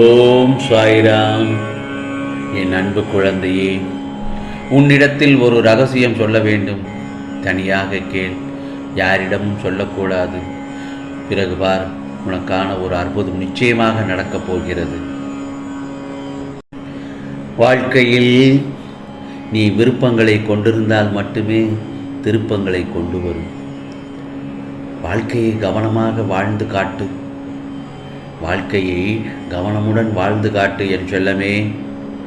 ஓம் சாய்ராம். என் அன்பு குழந்தையே உன்னிடத்தில் ஒரு ரகசியம் சொல்ல வேண்டும். தனியாக கேள் யாரிடமும் சொல்லக்கூடாது. பிறகு பார் உனக்கான ஒரு அற்புதம் நிச்சயமாக நடக்கப் போகிறது. வாழ்க்கையில் நீ விருப்பங்களை கொண்டிருந்தால் மட்டுமே திருப்பங்களை கொண்டு வரும். வாழ்க்கையை கவனமாக வாழ்ந்து காட்டு. வாழ்க்கையை கவனமுடன் வாழ்ந்து காட்டு என் செல்லமே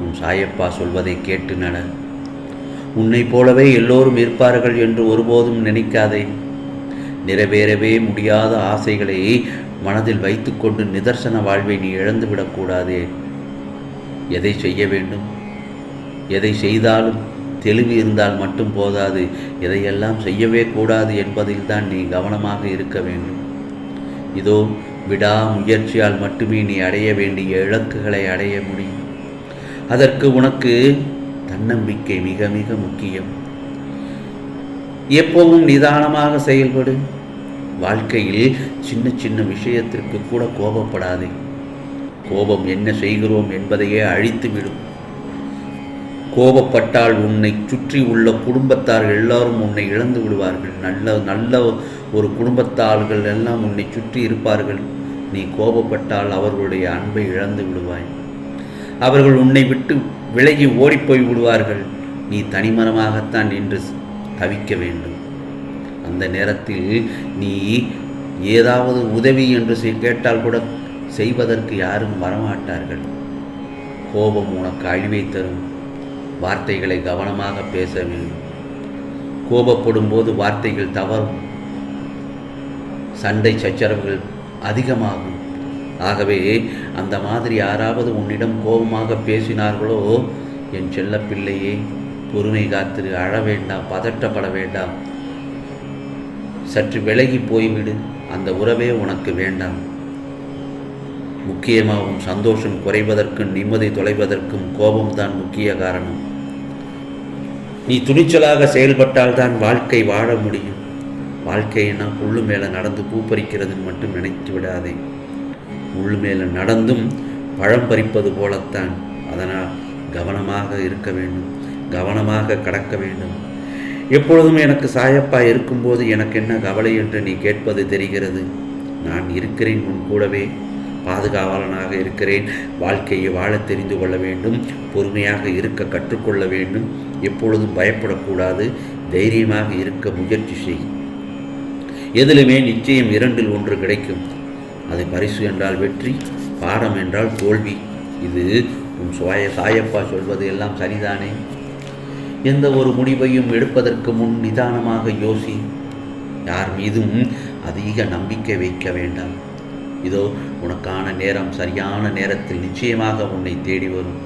உன் சாயப்பா சொல்வதை கேட்டு நட உன்னைப் போலவே எல்லோரும் இருப்பார்கள் என்று ஒருபோதும் நினைக்காதே. நிறைவேறவே முடியாத ஆசைகளை மனதில் வைத்துக்கொண்டு நிதர்சன வாழ்வை நீ இழந்துவிடக்கூடாதே எதை செய்ய வேண்டும்? எதை செய்தாலும் தெளிவு இருந்தால் மட்டும் போதாது. எதையெல்லாம் செய்யவே கூடாது என்பதில் தான் நீ கவனமாக இருக்க வேண்டும். இதோ விடாமுயற்சியால் மட்டுமே நீ அடைய வேண்டிய இலக்குகளை அடைய முடியும். அதற்கு உனக்கு தன்னம்பிக்கை மிக மிக முக்கியம். எப்போதும் நிதானமாக செயல்படு. வாழ்க்கையில் சின்ன சின்ன விஷயத்திற்கு கூட கோபப்படாதே. கோபம் என்ன செய்கிறோம் என்பதையே அழித்துவிடும். கோபப்பட்டால் உன்னை சுற்றி உள்ள குடும்பத்தார் எல்லாரும் உன்னை இழந்து விடுவார்கள். நல்ல நல்ல ஒரு குடும்பத்தார்கள் எல்லாம் உன்னை சுற்றி இருப்பார்கள். நீ கோபப்பட்டால் அவர்களுடைய அன்பை இழந்து விடுவாய். அவர்கள் உன்னை விட்டு விலகி ஓடிப்போய் விடுவார்கள். நீ தனிமரமாகத்தான் நின்று தவிக்க வேண்டும். அந்த நேரத்தில் நீ ஏதாவது உதவி என்று செய்- கேட்டால் கூட செய்வதற்கு யாரும் வரமாட்டார்கள். கோபம் உனக்கு அழிவை தரும். வார்த்தைகளை கவனமாக பேச வேண்டும். கோபப்படும் போது வார்த்தைகள் தவறும். சண்டை சச்சரவுகள் அதிகமாகும். ஆகவே அந்த மாதிரி யாராவது உன்னிடம் கோபமாக பேசினார்களோ என் செல்ல பிள்ளையே பொறுமை காத்திரு அழ வேண்டாம் பதட்டப்பட வேண்டாம். சற்று விலகி போய்விடு அந்த உறவே உனக்கு வேண்டாம். முக்கியமாகவும் சந்தோஷம் குறைவதற்கும் நிம்மதி தொலைவதற்கும் கோபம்தான் முக்கிய காரணம். நீ துணிச்சலாக செயல்பட்டால் தான் வாழ்க்கை வாழ முடியும். வாழ்க்கையினால் புல்லு மேலே நடந்து பூ பறிக்கிறதுன்னு மட்டும் நினைத்து விடாதே. முள்ளு மேலே நடந்தும் பழம் பறிப்பது போலத்தான். அதனால் கவனமாக இருக்க வேண்டும். கவனமாக கடக்க வேண்டும். எப்பொழுதும் எனக்கு சாயப்பா இருக்கும்போது எனக்கு என்ன கவலை என்று நீ கேட்பது தெரிகிறது. நான் இருக்கிறேன் உன் கூடவே. பாதுகாவலனாக இருக்கிறேன். வாழ்க்கையை வாழ தெரிந்து கொள்ள வேண்டும். பொறுமையாக இருக்க கற்றுக்கொள்ள வேண்டும். எப்பொழுதும் பயப்படக்கூடாது. தைரியமாக இருக்க முயற்சி செய். எதிலுமே நிச்சயம் இரண்டில் ஒன்று கிடைக்கும். அது பரிசு என்றால் வெற்றி பாடம் என்றால் தோல்வி. இது உன் சுவாய சாயப்பா சொல்வது எல்லாம் சரிதானே? எந்த ஒரு முடிவையும் எடுப்பதற்கு முன் நிதானமாக யோசி. யார் மீதும் அதிக நம்பிக்கை வைக்க வேண்டாம். இதோ உனக்கான நேரம் சரியான நேரத்தில் நிச்சயமாக உன்னை தேடி வரும்.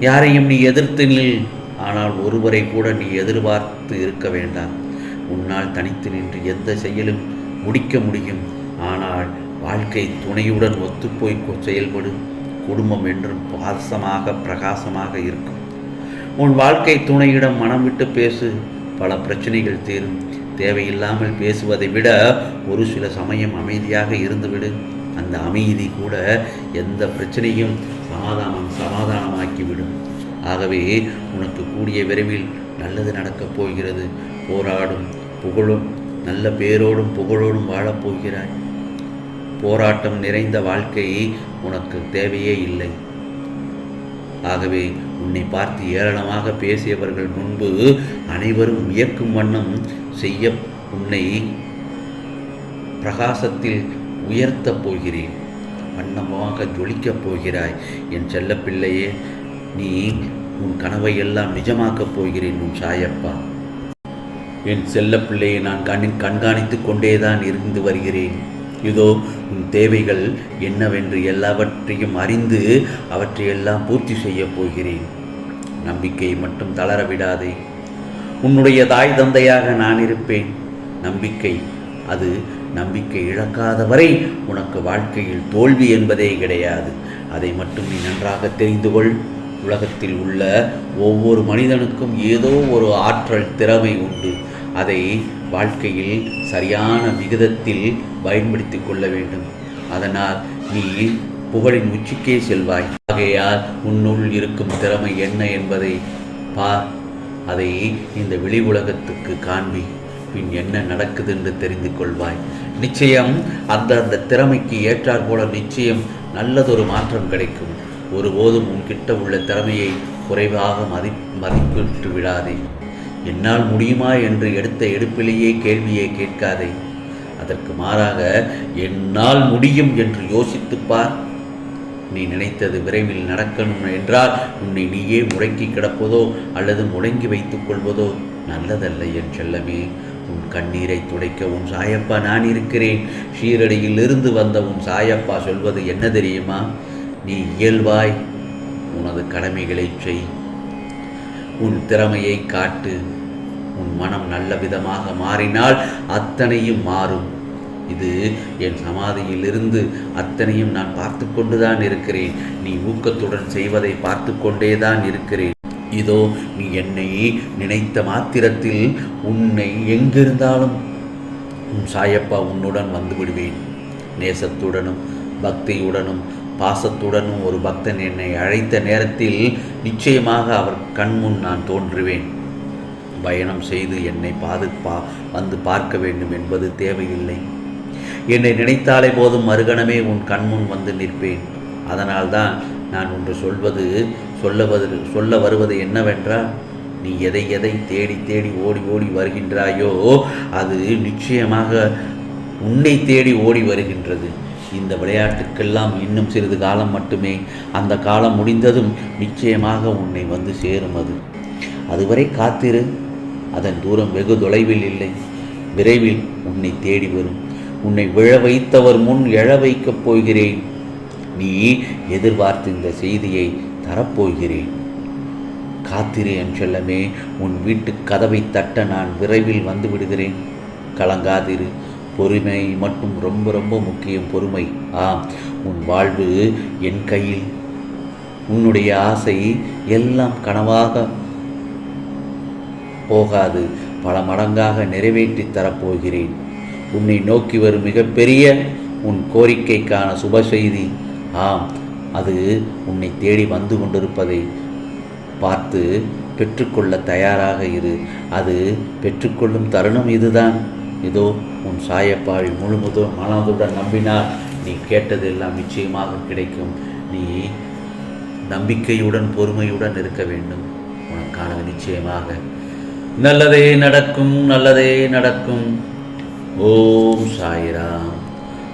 யாரையும் நீ எதிர்த்து நில். ஆனால் ஒருவரை கூட நீ எதிர்பார்த்து இருக்க வேண்டாம். உன்னால் தனித்து நின்று எந்த செயலும் முடிக்க முடியும். ஆனால் வாழ்க்கை துணையுடன் ஒத்துப்போய் செயல்படும் குடும்பம் என்றும் பாசமாக பிரகாசமாக இருக்கும். உன் வாழ்க்கை துணையிடம் மனம் விட்டு பேசு. பல பிரச்சனைகள் தீரும். தேவையில்லாமல் பேசுவதை விட ஒரு சில சமயம் அமைதியாக இருந்துவிடு. அந்த அமைதி கூட எந்த பிரச்சனையும் சமாதானம் சமாதானமாக்கிவிடும். ஆகவே உனக்கு கூடிய விரைவில் நல்லது நடக்கப் போகிறது. போராடும். புகழும் நல்ல பேரோடும் புகழோடும் வாழப்போகிறாய் போராட்டம் நிறைந்த வாழ்க்கை உனக்கு தேவையே இல்லை. ஆகவே உன்னை பார்த்து ஏளனமாக பேசியவர்கள் முன்பு அனைவரும் வியக்கும் வண்ணம் செய்ய உன்னை பிரகாசத்தில் உயர்த்தப் போகிறேன். வண்ணமாக ஜொலிக்கப் போகிறாய். என் செல்லப்பிள்ளையே நீ உன் கனவை எல்லாம் நிஜமாக்கப் போகிறேன் உன் சாயப்பா. என் செல்லப்பிள்ளையை நான் கண்ணின் கண்காணித்து கொண்டேதான் இருந்து வருகிறேன். இதோ உன் தேவைகள் என்னவென்று எல்லாவற்றையும் அறிந்து அவற்றையெல்லாம் பூர்த்தி செய்யப் போகிறேன். நம்பிக்கையை மட்டும் தளர விடாதே. உன்னுடைய தாய் தந்தையாக நான் இருப்பேன். நம்பிக்கை அது நம்பிக்கை இழக்காத வரை உனக்கு வாழ்க்கையில் தோல்வி என்பதே கிடையாது. அதை மட்டும் நீ நன்றாக தெரிந்து கொள். உலகத்தில் உள்ள ஒவ்வொரு மனிதனுக்கும் ஏதோ ஒரு ஆற்றல் திறமை உண்டு. அதை வாழ்க்கையில் சரியான விகிதத்தில் பயன்படுத்தி கொள்ள வேண்டும். அதனால் நீ புகழின் உச்சிக்கே செல்வாய். ஆகையால் உன்னுள் இருக்கும் திறமை என்ன என்பதை பார். அதை இந்த வெளி உலகத்துக்கு காண்பி. பின் என்ன நடக்குது என்று தெரிந்து கொள்வாய். நிச்சயம் அந்த அந்த திறமைக்கு ஏற்றாற் போல நிச்சயம் நல்லதொரு மாற்றம் கிடைக்கும். ஒருபோதும் உன்கிட்ட உள்ள திறமையை குறைவாக மதி மதிப்பிட்டு விடாதே. என்னால் முடியுமா என்று எடுத்த எடுப்பிலேயே கேள்வியை கேட்காதே. அதற்கு மாறாக என்னால் முடியும் என்று யோசித்துப்பார் நீ நினைத்தது விரைவில் நடக்கணும் என்றால் உன்னை நீயே முடக்கி கிடப்பதோ அல்லது முடங்கி வைத்துக் கொள்வதோ நல்லதல்ல என் செல்லமே. உன் கண்ணீரை துடைக்க உன் சாயப்பா நான் இருக்கிறேன். ஷீரடியிலிருந்து வந்த உன் சாயப்பா சொல்வது என்ன தெரியுமா? நீ இயல்பாய் உனது கடமைகளை செய். உன் திறமையை காட்டு. உன் மனம் நல்ல விதமாக மாறினால் அத்தனையும் மாறும். இது என் சமாதியிலிருந்து அத்தனையும் நான் பார்த்து கொண்டுதான் இருக்கிறேன். நீ ஊக்கத்துடன் செய்வதை பார்த்து கொண்டேதான் இருக்கிறேன். இதோ நீ என்னை நினைத்த மாத்திரத்தில் உன்னை எங்கிருந்தாலும் உன் சாயப்பா உன்னுடன் வந்து விடுவேன். நேசத்துடனும் பக்தியுடனும் பாசத்துடனும் ஒரு பக்தன் என்னை அழைத்த நேரத்தில் நிச்சயமாக அவர் கண்முன் நான் தோன்றுவேன். பயணம் செய்து என்னை பாதுகா வந்து பார்க்க வேண்டும் என்பது தேவையில்லை. என்னை நினைத்தாலே போதும் மறுகணமே உன் கண்முன் வந்து நிற்பேன். அதனால்தான் நான் ஒன்று சொல்வது சொல்லவது சொல்ல வருவது என்னவென்றால் நீ எதை எதை தேடி தேடி ஓடி ஓடி வருகின்றாயோ அது நிச்சயமாக உன்னை தேடி ஓடி வருகின்றது. இந்த விளையாட்டுக்கெல்லாம் இன்னும் சிறிது காலம் மட்டுமே. அந்த காலம் முடிந்ததும் நிச்சயமாக உன்னை வந்து சேரும் அது. அதுவரை காத்திரு. அதன் தூரம் வெகு தொலைவில் இல்லை. விரைவில் உன்னை தேடி வரும். உன்னை விழ வைத்தவர் முன் எழ வைக்கப் போகிறேன். நீ எதிர்பார்த்த இந்த செய்தியை தரப்போகிறேன். காத்திரு என் செல்லமே. உன் வீட்டு கதவை தட்ட நான் விரைவில் வந்து விடுகிறேன். கலங்காதிரு. பொறுமை மட்டும் ரொம்ப ரொம்ப முக்கியம் பொறுமை. ஆம் உன் வாழ்வு என் கையில். உன்னுடைய ஆசை எல்லாம் கனவாக போகாது. பல மடங்காக நிறைவேற்றி தரப்போகிறேன். உன்னை நோக்கி வரும் மிகப்பெரிய உன் கோரிக்கைக்கான சுப செய்தி. ஆம் அது உன்னை தேடி வந்து கொண்டிருப்பதை பார்த்து பெற்றுக்கொள்ள தயாராக இரு. அது பெற்றுக்கொள்ளும் தருணம் இதுதான். இதோ உன் சாயப்பாவை முழுமுதும் மனதுடன் நம்பினால் நீ கேட்டதெல்லாம் நிச்சயமாக கிடைக்கும். நீ நம்பிக்கையுடன் பொறுமையுடன் இருக்க வேண்டும். உனக்கானது நிச்சயமாக. நல்லதே நடக்கும் நல்லதே நடக்கும். ஓம் சாய்ராம்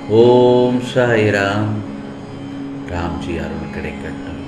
ஓம் சாய்ராம். ராம்ஜி அருள் கிடைக்கட்டும்.